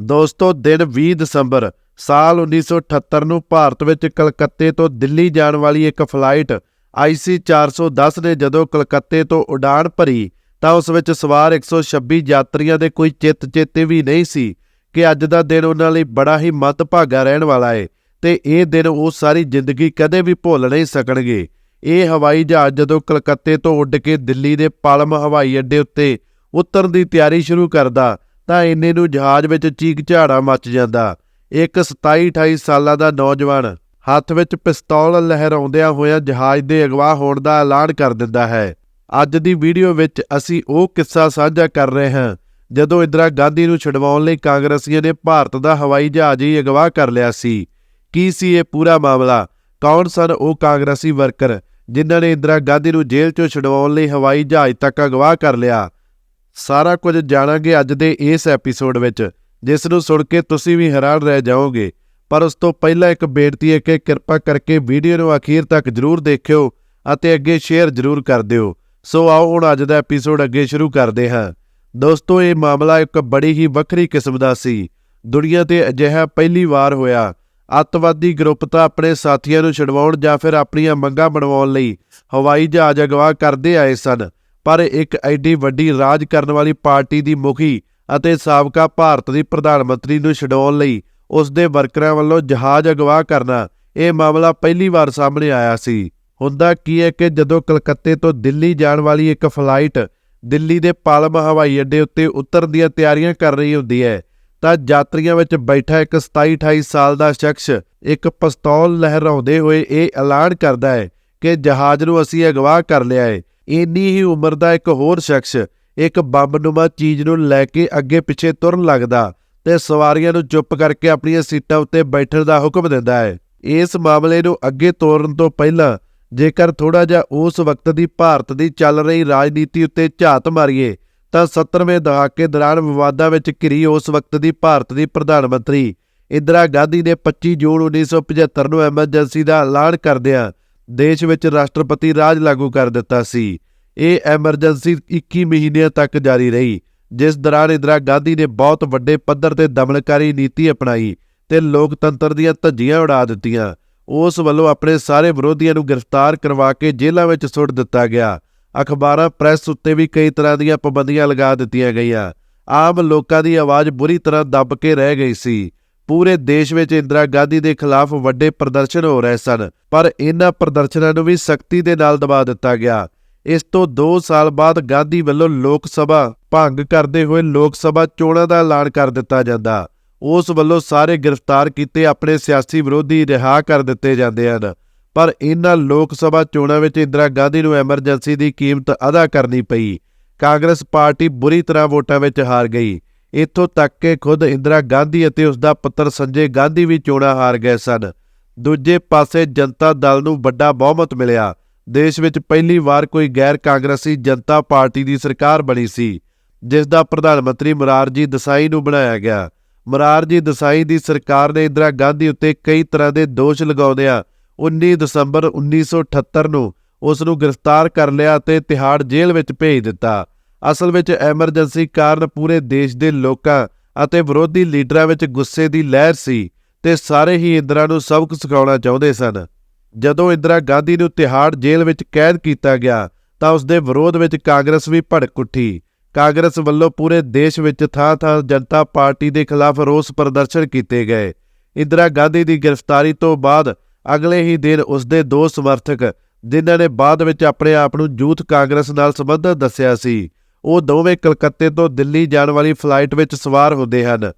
ਦੋਸਤੋ, ਦਿਨ 20 ਦਸੰਬਰ, ਸਾਲ 1978 ਨੂੰ ਭਾਰਤ ਵਿੱਚ ਕਲਕੱਤੇ ਤੋਂ ਦਿੱਲੀ ਜਾਣ ਵਾਲੀ ਇੱਕ ਫਲਾਈਟ IC 410 ਨੇ ਜਦੋਂ ਕਲਕੱਤੇ ਤੋਂ ਉਡਾਨ ਭਰੀ, ਤਾਂ ਉਸ ਵਿੱਚ ਸਵਾਰ 126 ਯਾਤਰੀਆਂ ਦੇ ਕੋਈ ਚਿੱਤ ਚੇਤੇ ਵੀ ਨਹੀਂ ਸੀ ਕਿ ਅੱਜ ਦਾ ਦਿਨ ਉਹਨਾਂ ਲਈ ਬੜਾ ਹੀ ਮੱਧਭਾਗਾ ਰਹਿਣ ਵਾਲਾ ਹੈ ਤੇ ਇਹ ਦਿਨ ਉਹ ਸਾਰੀ ਜ਼ਿੰਦਗੀ ਕਦੇ ਵੀ ਭੁੱਲ ਨਹੀਂ ਸਕਣਗੇ। ਇਹ ਹਵਾਈ ਜਹਾਜ਼ ਜਦੋਂ ਕਲਕੱਤੇ ਤੋਂ ਉੱਡ ਕੇ ਦਿੱਲੀ ਦੇ ਪਾਲਮ ਹਵਾਈ ਅੱਡੇ ਉੱਤੇ ਉਤਰਨ ਦੀ ਤਿਆਰੀ ਸ਼ੁਰੂ ਕਰਦਾ ਤਾਂ ਇੰਨੇ ਨੂੰ ਜਹਾਜ਼ ਵਿੱਚ ਚੀਕ ਝਾੜਾ ਮਚ ਜਾਂਦਾ। ਇੱਕ 27-28 ਸਾਲਾਂ ਦਾ ਨੌਜਵਾਨ ਹੱਥ ਵਿੱਚ ਪਿਸਤੌਲ ਲਹਿਰਾਉਂਦਿਆਂ ਹੋਇਆਂ ਜਹਾਜ਼ ਦੇ ਅਗਵਾ ਹੋਣ ਦਾ ਐਲਾਨ ਕਰ ਦਿੰਦਾ ਹੈ। ਅੱਜ ਦੀ ਵੀਡੀਓ ਵਿੱਚ ਅਸੀਂ ਉਹ ਕਿੱਸਾ ਸਾਂਝਾ ਕਰ ਰਹੇ ਹਾਂ, ਜਦੋਂ ਇੰਦਰਾ ਗਾਂਧੀ ਨੂੰ ਛਡਵਾਉਣ ਲਈ ਕਾਂਗਰਸੀਆਂ ਨੇ ਭਾਰਤ ਦਾ ਹਵਾਈ ਜਹਾਜ਼ ਹੀ ਅਗਵਾ ਕਰ ਲਿਆ ਸੀ। ਕੀ ਸੀ ਇਹ ਪੂਰਾ ਮਾਮਲਾ? ਕੌਣ ਸਨ ਉਹ ਕਾਂਗਰਸੀ ਵਰਕਰ, ਜਿਨ੍ਹਾਂ ਨੇ ਇੰਦਰਾ ਗਾਂਧੀ ਨੂੰ ਜੇਲ੍ਹ ਚੋਂ ਛਡਵਾਉਣ ਲਈ ਹਵਾਈ ਜਹਾਜ਼ ਤੱਕ ਅਗਵਾ ਕਰ ਲਿਆ? ਸਾਰਾ ਕੁਝ ਜਾਣਾਂਗੇ ਅੱਜ ਦੇ ਇਸ ਐਪੀਸੋਡ ਵਿੱਚ, ਜਿਸ ਨੂੰ ਸੁਣ ਕੇ ਤੁਸੀਂ ਵੀ ਹੈਰਾਨ ਰਹਿ ਜਾਓਗੇ। ਪਰ ਉਸ ਤੋਂ ਪਹਿਲਾਂ ਇੱਕ ਬੇਨਤੀ ਹੈ ਕਿ ਕਿਰਪਾ ਕਰਕੇ ਵੀਡੀਓ ਨੂੰ ਅਖੀਰ ਤੱਕ ਜਰੂਰ ਦੇਖਿਓ ਅਤੇ ਅੱਗੇ ਸ਼ੇਅਰ ਜਰੂਰ ਕਰ ਦਿਓ। ਸੋ ਆਓ ਹੁਣ ਅੱਜ ਦਾ ਐਪੀਸੋਡ ਅੱਗੇ ਸ਼ੁਰੂ ਕਰਦੇ ਹਾਂ। ਦੋਸਤੋ, ਇਹ ਮਾਮਲਾ ਇੱਕ ਬੜੀ ਹੀ ਵੱਖਰੀ ਕਿਸਮ ਦਾ ਸੀ। ਦੁਨੀਆ ਤੇ ਅਜਿਹਾ ਪਹਿਲੀ ਵਾਰ ਹੋਇਆ। ਅੱਤਵਾਦੀ ਗਰੁੱਪ ਤਾਂ ਆਪਣੇ ਸਾਥੀਆਂ ਨੂੰ ਛਡਵਾਉਣ ਜਾਂ ਫਿਰ ਆਪਣੀਆਂ ਮੰਗਾਂ ਬਣਵਾਉਣ ਲਈ ਹਵਾਈ ਜਹਾਜ਼ ਅਗਵਾ ਕਰਦੇ ਆਏ ਸਨ। ਪਰ ਇੱਕ ਐਡੀ ਵੱਡੀ ਰਾਜ ਕਰਨ ਵਾਲੀ ਪਾਰਟੀ ਦੀ ਮੁਖੀ ਅਤੇ ਸਾਬਕਾ ਭਾਰਤ ਦੀ ਪ੍ਰਧਾਨ ਮੰਤਰੀ ਨੂੰ ਛਡਾਉਣ ਲਈ ਉਸ ਦੇ ਵਰਕਰਾਂ ਵੱਲੋਂ ਜਹਾਜ਼ ਅਗਵਾ ਕਰਨਾ ਇਹ ਮਾਮਲਾ ਪਹਿਲੀ ਵਾਰ ਸਾਹਮਣੇ ਆਇਆ ਸੀ। ਹੁੰਦਾ ਕੀ ਹੈ ਕਿ ਜਦੋਂ ਕਲਕੱਤੇ ਤੋਂ ਦਿੱਲੀ ਜਾਣ ਵਾਲੀ ਇੱਕ ਫਲਾਈਟ ਦਿੱਲੀ ਦੇ ਪਾਲਮ ਹਵਾਈ ਅੱਡੇ ਉੱਤੇ ਉਤਰਨ ਦੀਆਂ ਤਿਆਰੀਆਂ ਕਰ ਰਹੀ ਹੁੰਦੀ ਹੈ, ਤਾਂ ਯਾਤਰੀਆਂ ਵਿੱਚ ਬੈਠਾ ਇੱਕ 27-28 ਸਾਲ ਦਾ ਸ਼ਖਸ ਇੱਕ ਪਿਸਤੌਲ ਲਹਿਰਾਉਂਦੇ ਹੋਏ ਇਹ ਐਲਾਨ ਕਰਦਾ ਹੈ ਕਿ ਜਹਾਜ਼ ਨੂੰ ਅਸੀਂ ਅਗਵਾ ਕਰ ਲਿਆ ਹੈ। ਇੰਨੀ ਹੀ ਉਮਰ ਦਾ ਇੱਕ ਹੋਰ ਸ਼ਖਸ ਇੱਕ ਬੰਬਨੁਮਾ ਚੀਜ਼ ਨੂੰ ਲੈ ਕੇ ਅੱਗੇ ਪਿੱਛੇ ਤੁਰਨ ਲੱਗਦਾ ਤੇ ਸਵਾਰੀਆਂ ਨੂੰ ਚੁੱਪ ਕਰਕੇ ਆਪਣੀਆਂ ਸੀਟਾਂ ਉੱਤੇ ਬੈਠਣ ਦਾ ਹੁਕਮ ਦਿੰਦਾ ਹੈ। ਇਸ ਮਾਮਲੇ ਨੂੰ ਅੱਗੇ ਤੋਰਨ ਤੋਂ ਪਹਿਲਾਂ ਜੇਕਰ ਥੋੜਾ ਜਿਹਾ ਉਸ ਵਕਤ ਦੀ ਭਾਰਤ ਦੀ ਚੱਲ ਰਹੀ ਰਾਜਨੀਤੀ ਉੱਤੇ ਝਾਤ ਮਾਰੀਏ, ਤਾਂ 70ਵੇਂ ਦਹਾਕੇ ਦੌਰਾਨ ਵਿਵਾਦਾਂ ਵਿੱਚ ਘਿਰੀ ਉਸ ਵਕਤ ਦੀ ਭਾਰਤ ਦੀ ਪ੍ਰਧਾਨ ਮੰਤਰੀ ਇੰਦਰਾ ਗਾਂਧੀ ਨੇ 25 ਜੂਨ 1975 ਨੂੰ ਐਮਰਜੈਂਸੀ ਦਾ ਐਲਾਨ ਕਰਦਿਆਂ ਦੇਸ਼ ਵਿੱਚ ਰਾਸ਼ਟਰਪਤੀ ਰਾਜ ਲਾਗੂ ਕਰ ਦਿੱਤਾ ਸੀ। ਇਹ ਐਮਰਜੈਂਸੀ 21 ਮਹੀਨਿਆਂ ਤੱਕ ਜਾਰੀ ਰਹੀ, ਜਿਸ ਦੌਰਾਨ ਇੰਦਰਾ ਗਾਂਧੀ ਨੇ ਬਹੁਤ ਵੱਡੇ ਪੱਧਰ ਤੇ ਦਮਨਕਾਰੀ ਨੀਤੀ ਅਪਣਾਈ ਤੇ ਲੋਕਤੰਤਰ ਦੀਆਂ ਧੱਜੀਆਂ ਉਡਾ ਦਿੱਤੀਆਂ। ਉਸ ਵੱਲੋਂ ਆਪਣੇ ਸਾਰੇ ਵਿਰੋਧੀਆਂ ਨੂੰ ਗ੍ਰਿਫਤਾਰ ਕਰਵਾ ਕੇ ਜੇਲ੍ਹਾਂ ਵਿੱਚ ਸੁੱਟ ਦਿੱਤਾ ਗਿਆ। ਅਖਬਾਰਾਂ, ਪ੍ਰੈਸ ਉੱਤੇ ਵੀ ਕਈ ਤਰ੍ਹਾਂ ਦੀਆਂ ਪਾਬੰਦੀਆਂ ਲਗਾ ਦਿੱਤੀਆਂ ਗਈਆਂ। ਆਮ ਲੋਕਾਂ ਦੀ ਆਵਾਜ਼ ਬੁਰੀ ਤਰ੍ਹਾਂ ਦੱਬ ਕੇ ਰਹਿ ਗਈ ਸੀ। ਪੂਰੇ ਦੇਸ਼ ਵਿੱਚ ਇੰਦਰਾ ਗਾਂਧੀ ਦੇ ਖਿਲਾਫ ਵੱਡੇ ਪ੍ਰਦਰਸ਼ਨ ਹੋ ਰਹੇ ਸਨ, ਪਰ ਇਹਨਾਂ ਪ੍ਰਦਰਸ਼ਨਾਂ ਨੂੰ ਵੀ ਸਖਤੀ ਦੇ ਨਾਲ ਦਬਾ ਦਿੱਤਾ ਗਿਆ। ਇਸ ਤੋਂ 2 ਸਾਲ ਬਾਅਦ ਗਾਂਧੀ ਵੱਲੋਂ ਲੋਕ ਸਭਾ ਭੰਗ ਕਰਦੇ ਹੋਏ ਲੋਕ ਸਭਾ ਚੋਣਾਂ ਦਾ ਐਲਾਨ ਕਰ ਦਿੱਤਾ ਜਾਂਦਾ। ਉਸ ਵੱਲੋਂ ਸਾਰੇ ਗ੍ਰਿਫਤਾਰ ਕੀਤੇ ਆਪਣੇ ਸਿਆਸੀ ਵਿਰੋਧੀ ਰਿਹਾ ਕਰ ਦਿੱਤੇ ਜਾਂਦੇ ਹਨ। ਪਰ ਇਹਨਾਂ ਲੋਕ ਸਭਾ ਚੋਣਾਂ ਵਿੱਚ ਇੰਦਰਾ ਗਾਂਧੀ ਨੂੰ ਐਮਰਜੈਂਸੀ ਦੀ ਕੀਮਤ ਅਦਾ ਕਰਨੀ ਪਈ। ਕਾਂਗਰਸ ਪਾਰਟੀ ਬੁਰੀ ਤਰ੍ਹਾਂ ਵੋਟਾਂ ਵਿੱਚ ਹਾਰ ਗਈ। ਇੱਥੋਂ ਤੱਕ ਕਿ ਖੁਦ ਇੰਦਰਾ ਗਾਂਧੀ ਅਤੇ ਉਸ ਦਾ ਪੁੱਤਰ ਸੰਜੇ ਗਾਂਧੀ ਵੀ ਚੋਣਾਂ ਹਾਰ ਗਏ ਸਨ। ਦੂਜੇ ਪਾਸੇ ਜਨਤਾ ਦਲ ਨੂੰ ਵੱਡਾ ਬਹੁਮਤ ਮਿਲਿਆ। ਦੇਸ਼ ਵਿੱਚ ਪਹਿਲੀ ਵਾਰ ਕੋਈ ਗੈਰ ਕਾਂਗਰਸੀ ਜਨਤਾ ਪਾਰਟੀ ਦੀ ਸਰਕਾਰ ਬਣੀ ਸੀ, ਜਿਸ ਦਾ ਪ੍ਰਧਾਨ ਮੰਤਰੀ ਮਰਾਰਜੀ ਦਸਾਈ ਨੂੰ ਬਣਾਇਆ ਗਿਆ। ਮੁਰਾਰਜੀ ਦਸਾਈ ਦੀ ਸਰਕਾਰ ਨੇ ਇੰਦਰਾ ਗਾਂਧੀ ਉੱਤੇ ਕਈ ਤਰ੍ਹਾਂ ਦੇ ਦੋਸ਼ ਲਗਾਉਂਦਿਆਂ 19 ਦਸੰਬਰ 1978 ਨੂੰ ਉਸ ਨੂੰ ਗ੍ਰਿਫਤਾਰ ਕਰ ਲਿਆ ਅਤੇ ਤਿਹਾੜ ਜੇਲ੍ਹ ਵਿੱਚ ਭੇਜ ਦਿੱਤਾ। ਅਸਲ ਵਿੱਚ ਐਮਰਜੈਂਸੀ ਕਾਰਨ ਪੂਰੇ ਦੇਸ਼ ਦੇ ਲੋਕਾਂ ਅਤੇ ਵਿਰੋਧੀ ਲੀਡਰਾਂ ਵਿੱਚ ਗੁੱਸੇ ਦੀ ਲਹਿਰ ਸੀ ਤੇ ਸਾਰੇ ਹੀ ਇੰਦਰਾ ਨੂੰ ਸਬਕ ਸਿਖਾਉਣਾ ਚਾਹੁੰਦੇ ਸਨ। ਜਦੋਂ ਇੰਦਰਾ ਗਾਂਧੀ ਨੂੰ ਤਿਹਾੜ ਜੇਲ੍ਹ ਵਿੱਚ ਕੈਦ ਕੀਤਾ ਗਿਆ, ਤਾਂ ਉਸ ਦੇ ਵਿਰੋਧ ਵਿੱਚ ਕਾਂਗਰਸ ਵੀ ਭੜਕ ਉੱਠੀ। ਕਾਂਗਰਸ ਵੱਲੋਂ ਪੂਰੇ ਦੇਸ਼ ਵਿੱਚ ਥਾਂ-ਥਾਂ ਜਨਤਾ ਪਾਰਟੀ ਦੇ ਖਿਲਾਫ ਰੋਸ ਪ੍ਰਦਰਸ਼ਨ ਕੀਤੇ ਗਏ। ਇੰਦਰਾ ਗਾਂਧੀ ਦੀ ਗ੍ਰਿਫਤਾਰੀ ਤੋਂ ਬਾਅਦ ਅਗਲੇ ਹੀ ਦਿਨ ਉਸ ਦੇ ਦੋ ਸਮਰਥਕ, ਜਿਨ੍ਹਾਂ ਨੇ ਬਾਅਦ ਵਿੱਚ ਆਪਣੇ ਆਪ ਨੂੰ ਯੂਥ ਕਾਂਗਰਸ ਨਾਲ ਸੰਬੰਧਿਤ ਦੱਸਿਆ ਸੀ, ਉਹ ਦੋਵੇਂ ਕਲਕੱਤੇ ਤੋਂ ਦਿੱਲੀ ਜਾਣ ਵਾਲੀ ਫਲਾਈਟ ਵਿੱਚ ਸਵਾਰ ਹੁੰਦੇ ਹਨ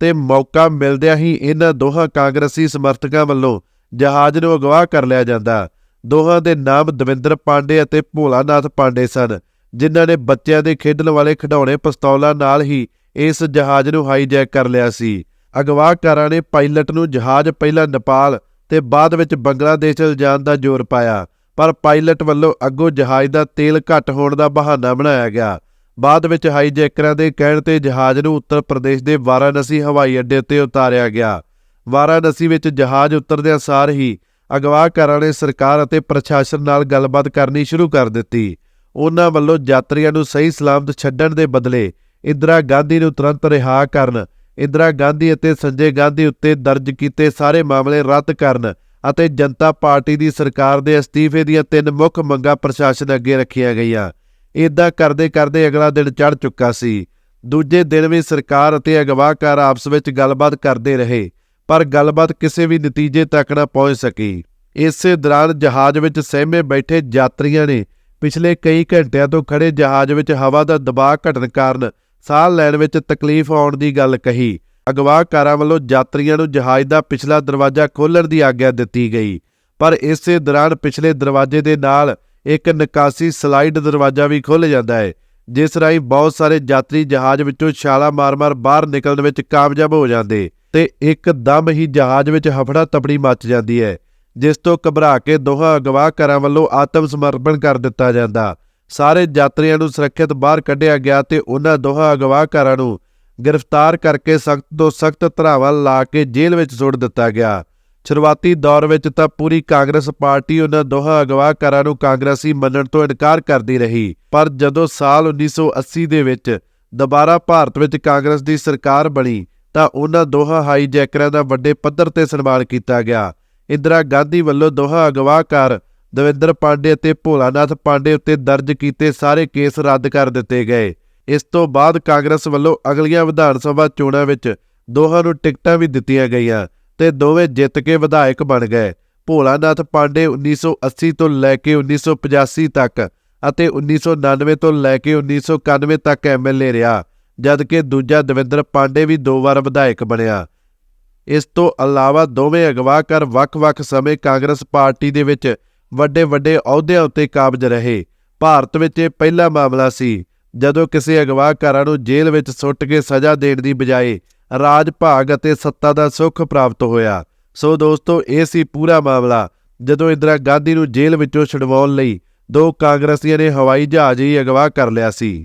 ਤੇ ਮੌਕਾ ਮਿਲਦਿਆਂ ਹੀ ਇਹਨਾਂ ਦੋਹਾਂ ਕਾਂਗਰਸੀ ਸਮਰਥਕਾਂ ਵੱਲੋਂ ਜਹਾਜ਼ ਨੂੰ ਅਗਵਾ ਕਰ ਲਿਆ ਜਾਂਦਾ। ਦੋਹਾਂ ਦੇ ਨਾਮ ਦਵਿੰਦਰ ਪਾਂਡੇ ਅਤੇ ਭੋਲਾਨਾਥ ਪਾਂਡੇ ਸਨ, ਜਿਨ੍ਹਾਂ ਨੇ ਬੱਚਿਆਂ ਦੇ ਖੇਡਣ ਵਾਲੇ ਖਿਡੌਣੇ ਪਿਸਤੌਲਾਂ ਨਾਲ ਹੀ ਇਸ ਜਹਾਜ਼ ਨੂੰ ਹਾਈਜੈਕ ਕਰ ਲਿਆ ਸੀ। ਅਗਵਾਕਾਰਾਂ ਨੇ ਪਾਇਲਟ ਨੂੰ ਜਹਾਜ਼ ਪਹਿਲਾਂ ਨੇਪਾਲ ਤੇ ਬਾਅਦ ਵਿੱਚ ਬੰਗਲਾਦੇਸ਼ ਲਿਜਾਣ ਦਾ ਜ਼ੋਰ ਪਾਇਆ, ਪਰ ਪਾਇਲਟ ਵੱਲੋਂ ਅੱਗੋਂ ਜਹਾਜ਼ ਦਾ ਤੇਲ ਘੱਟ ਹੋਣ ਦਾ ਬਹਾਨਾ ਬਣਾਇਆ ਗਿਆ। ਬਾਅਦ ਵਿੱਚ ਹਾਈਜੈਕਰਾਂ ਦੇ ਕਹਿਣ ਤੇ ਜਹਾਜ਼ ਨੂੰ ਉੱਤਰ ਪ੍ਰਦੇਸ਼ ਦੇ ਵਾਰਾਣਸੀ ਹਵਾਈ ਅੱਡੇ ਉੱਤੇ ਉਤਾਰਿਆ ਗਿਆ। ਵਾਰਾਣਸੀ ਵਿੱਚ ਜਹਾਜ਼ ਉਤਰਦਿਆਂ ਸਾਰ ਹੀ ਅਗਵਾਕਾਰਾਂ ਨੇ ਸਰਕਾਰ ਅਤੇ ਪ੍ਰਸ਼ਾਸਨ ਨਾਲ ਗੱਲਬਾਤ ਕਰਨੀ ਸ਼ੁਰੂ ਕਰ ਦਿੱਤੀ। ਉਹਨਾਂ ਵੱਲੋਂ ਯਾਤਰੀਆਂ ਨੂੰ ਸਹੀ ਸਲਾਮਤ ਛੱਡਣ ਦੇ ਬਦਲੇ ਇੰਦਰਾ ਗਾਂਧੀ ਨੂੰ ਤੁਰੰਤ ਰਿਹਾ ਕਰਨ, ਇੰਦਰਾ ਗਾਂਧੀ ਅਤੇ ਸੰਜੇ ਗਾਂਧੀ ਉੱਤੇ ਦਰਜ ਕੀਤੇ ਸਾਰੇ ਮਾਮਲੇ ਰੱਦ ਕਰਨ ਅਤੇ ਜਨਤਾ ਪਾਰਟੀ ਦੀ ਸਰਕਾਰ ਦੇ ਅਸਤੀਫੇ ਦੀਆਂ ਤਿੰਨ ਮੁੱਖ ਮੰਗਾਂ ਪ੍ਰਸ਼ਾਸਨ ਅੱਗੇ ਰੱਖੀਆਂ ਗਈਆਂ। ਇਦਾਂ ਕਰਦੇ ਕਰਦੇ ਅਗਲਾ ਦਿਨ ਚੜ ਚੁੱਕਾ ਸੀ। ਦੂਜੇ ਦਿਨ ਵੀ ਸਰਕਾਰ ਅਤੇ ਅਗਵਾਕਾਰ ਆਪਸ ਵਿੱਚ ਗੱਲਬਾਤ ਕਰਦੇ ਰਹੇ। ਪਰ ਗੱਲਬਾਤ ਕਿਸੇ ਵੀ ਨਤੀਜੇ ਤੱਕ ਨਾ ਪਹੁੰਚ ਸਕੀ। ਇਸੇ ਦੌਰਾਨ ਜਹਾਜ਼ ਵਿੱਚ ਸਹਿਮੇ ਬੈਠੇ ਯਾਤਰੀਆਂ ਨੇ ਪਿਛਲੇ ਕਈ ਘੰਟਿਆਂ ਤੋਂ ਖੜੇ ਜਹਾਜ਼ ਵਿੱਚ ਹਵਾ ਦਾ ਦਬਾਅ ਘਟਣ ਕਾਰਨ ਸਾਹ ਲੈਣ ਵਿੱਚ ਤਕਲੀਫ ਆਉਣ ਦੀ ਗੱਲ ਕਹੀ। ਅਗਵਾਕਾਰਾਂ ਵੱਲੋਂ ਯਾਤਰੀਆਂ ਨੂੰ ਜਹਾਜ਼ ਦਾ ਪਿਛਲਾ ਦਰਵਾਜ਼ਾ ਖੋਲ੍ਹਣ ਦੀ ਆਗਿਆ ਦਿੱਤੀ ਗਈ। ਪਰ ਇਸੇ ਦੌਰਾਨ ਪਿਛਲੇ ਦਰਵਾਜ਼ੇ ਦੇ ਨਾਲ ਇੱਕ ਨਿਕਾਸੀ ਸਲਾਈਡ ਦਰਵਾਜ਼ਾ ਵੀ ਖੁੱਲ੍ਹ ਜਾਂਦਾ ਹੈ, ਜਿਸ ਰਾਹੀਂ ਬਹੁਤ ਸਾਰੇ ਯਾਤਰੀ ਜਹਾਜ਼ ਵਿੱਚੋਂ ਛਾਲਾ ਮਾਰ-ਮਾਰ ਬਾਹਰ ਨਿਕਲਣ ਵਿੱਚ ਕਾਮਯਾਬ ਹੋ ਜਾਂਦੇ। ਤੇ ਇੱਕਦਮ ਹੀ ਜਹਾਜ਼ ਵਿੱਚ ਹਫੜਾ ਤਪੜੀ ਮਚ ਜਾਂਦੀ ਹੈ, ਜਿਸ ਤੋਂ ਘਬਰਾ ਕੇ ਦੋਹਾਂ ਅਗਵਾਕਾਰਾਂ ਵੱਲੋਂ ਆਤਮ ਸਮਰਪਣ ਕਰ ਦਿੱਤਾ ਜਾਂਦਾ। ਸਾਰੇ ਯਾਤਰੀਆਂ ਨੂੰ ਸੁਰੱਖਿਅਤ ਬਾਹਰ ਕੱਢਿਆ ਗਿਆ ਤੇ ਉਹਨਾਂ ਦੋਹਾਂ ਅਗਵਾ ਕਰਾਂ ਨੂੰ ਗ੍ਰਿਫਤਾਰ ਕਰਕੇ ਸਖਤ ਤੋਂ ਸਖਤ ਧਾਰਾਵਾਂ ਲਾ ਕੇ ਜੇਲ੍ਹ ਵਿੱਚ ਸੁੱਟ ਦਿੱਤਾ ਗਿਆ। ਸ਼ੁਰੂਆਤੀ ਦੌਰ ਵਿੱਚ ਤਾਂ ਪੂਰੀ ਕਾਂਗਰਸ ਪਾਰਟੀ ਉਹਨਾਂ ਦੋਹਾਂ ਅਗਵਾਕਾਰਾਂ ਨੂੰ ਕਾਂਗਰਸੀ ਮੰਨਣ ਤੋਂ ਇਨਕਾਰ ਕਰਦੀ ਰਹੀ, ਪਰ ਜਦੋਂ ਸਾਲ 1980 ਦੇ ਵਿੱਚ ਦੁਬਾਰਾ ਭਾਰਤ ਵਿੱਚ ਕਾਂਗਰਸ ਦੀ ਸਰਕਾਰ ਬਣੀ ਤਾਂ ਉਹਨਾਂ ਦੋਹਾਂ ਹਾਈਜੈਕਰਾਂ ਦਾ ਵੱਡੇ ਪੱਧਰ ਤੇ ਸਨਮਾਨ ਕੀਤਾ ਗਿਆ। ਇੰਦਰਾ ਗਾਂਧੀ ਵੱਲੋਂ ਦੋਹਾਂ ਅਗਵਾਕਾਰ ਦਵਿੰਦਰ ਪਾਂਡੇ ਅਤੇ ਭੋਲਾਨਾਥ ਪਾਂਡੇ ਉੱਤੇ ਦਰਜ ਕੀਤੇ ਸਾਰੇ ਕੇਸ ਰੱਦ ਕਰ ਦਿੱਤੇ ਗਏ। ਇਸ ਤੋਂ ਬਾਅਦ ਕਾਂਗਰਸ ਵੱਲੋਂ ਅਗਲੀਆਂ ਵਿਧਾਨ ਸਭਾ ਚੋਣਾਂ ਵਿੱਚ ਦੋਹਾਂ ਨੂੰ ਟਿਕਟਾਂ ਵੀ ਦਿੱਤੀਆਂ ਗਈਆਂ ਤੇ ਦੋਵੇਂ ਜਿੱਤ ਕੇ ਵਿਧਾਇਕ ਬਣ ਗਏ। ਭੋਲਾਨਾਥ ਪਾਂਡੇ 1980 ਤੋਂ ਲੈ ਕੇ 1985 ਤੱਕ ਅਤੇ 1999 ਤੋਂ ਲੈ ਕੇ 1991 ਤੱਕ ਐਮਐਲਏ ਰਿਹਾ। ਜਦਕਿ ਦੂਜਾ ਦਵਿੰਦਰ ਪਾਂਡੇ ਵੀ ਦੋ ਵਾਰ ਵਿਧਾਇਕ ਬਣਿਆ। ਇਸ ਤੋਂ ਇਲਾਵਾ ਦੋਵੇਂ ਅਗਵਾਕਾਰ ਵੱਖ-ਵੱਖ ਸਮੇਂ ਕਾਂਗਰਸ ਪਾਰਟੀ ਦੇ ਵਿੱਚ ਵੱਡੇ-ਵੱਡੇ ਅਹੁਦਿਆਂ ਉੱਤੇ ਕਾਬਜ ਰਹੇ। ਭਾਰਤ ਵਿੱਚ ਇਹ ਪਹਿਲਾ ਮਾਮਲਾ ਸੀ, ਜਦੋਂ ਕਿਸੇ ਅਗਵਾਕਾਰਾਂ ਨੂੰ ਜੇਲ੍ਹ ਵਿੱਚ ਸੁੱਟ ਕੇ ਸਜ਼ਾ ਦੇਣ ਦੀ ਬਜਾਏ ਰਾਜ ਭਾਗ ਅਤੇ ਸੱਤਾ ਦਾ ਸੁੱਖ ਪ੍ਰਾਪਤ ਹੋਇਆ। ਸੋ ਦੋਸਤੋ, ਇਹ ਸੀ ਪੂਰਾ ਮਾਮਲਾ, ਜਦੋਂ ਇੰਦਰਾ ਗਾਂਧੀ ਨੂੰ ਜੇਲ੍ਹ ਵਿੱਚੋਂ ਛੁਡਵਾਉਣ ਲਈ ਦੋ ਕਾਂਗਰਸੀਆਂ ਨੇ ਹਵਾਈ ਜਹਾਜ਼ ਹੀ ਅਗਵਾ ਕਰ ਲਿਆ ਸੀ।